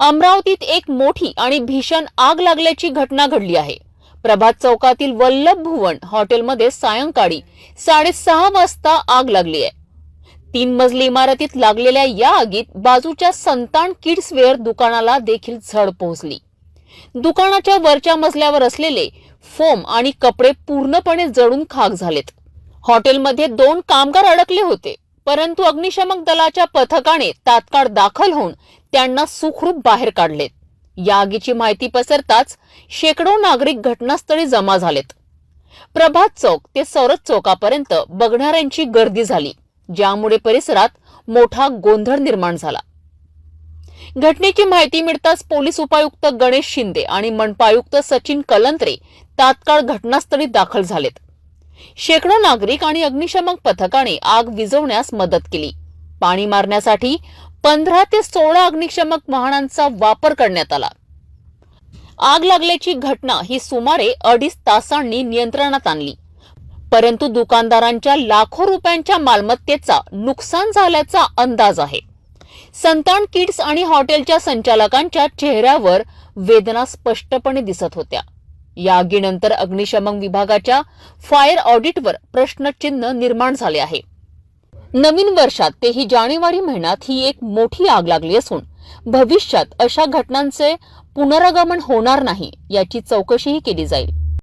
अमरावतीत एक मोठी आणि भीषण आग लागल्याची घटना घडली आहे. प्रभात चौकातील वल्लभ भुवन हॉटेलमध्ये सायंकाळी साडेसहा वाजता आग लागली आहे. तीन मजली इमारतीत लागलेल्या या आगीत बाजूच्या संतान किड्स वेअर दुकानाला देखील झड पोहोचली. दुकानाच्या वरच्या मजल्यावर असलेले फोम आणि कपडे पूर्णपणे जळून खाक झालेत. हॉटेलमध्ये दोन कामगार अडकले होते. परंतु अग्निशमक दलाच्या पथकाने तात्काळ दाखल होऊन त्यांना सुखरूप बाहेर काढलेत. या आगीची माहिती पसरताच शेकडो नागरिक घटनास्थळी जमा झालेत. प्रभात चौक ते सौरत चौकापर्यंत बघणाऱ्यांची गर्दी झाली ज्यामुळे परिसरात मोठा गोंधळ निर्माण झाला. घटनेची माहिती मिळताच पोलीस उपायुक्त गणेश शिंदे आणि मनपायुक्त सचिन कलंत्रे तात्काळ घटनास्थळी दाखल झालेत. शेकडो नागरिक आणि अग्निशमक पथकाने आग विझवण्यास मदत केली. पाणी मारण्यासाठी पंधरा ते सोळा अग्निशमक वाहनांचा वापर करण्यात आला. आग लागल्याची घटना ही सुमारे अडीच तासांनी नियंत्रणात आणली. परंतु दुकानदारांच्या लाखो रुपयांच्या मालमत्तेचा नुकसान झाल्याचा अंदाज आहे. संतान किड्स आणि हॉटेलच्या संचालकांच्या चेहऱ्यावर वेदना स्पष्टपणे दिसत होत्या. या आगीनंतर अग्निशमन विभागाच्या फायर ऑडिटवर प्रश्नचिन्ह निर्माण झाले आहे. नवीन वर्षात तेही जानेवारी महिन्यात ही एक मोठी आग लागली असून भविष्यात अशा घटनांचे पुनरागमन होणार नाही याची चौकशीही केली जाईल.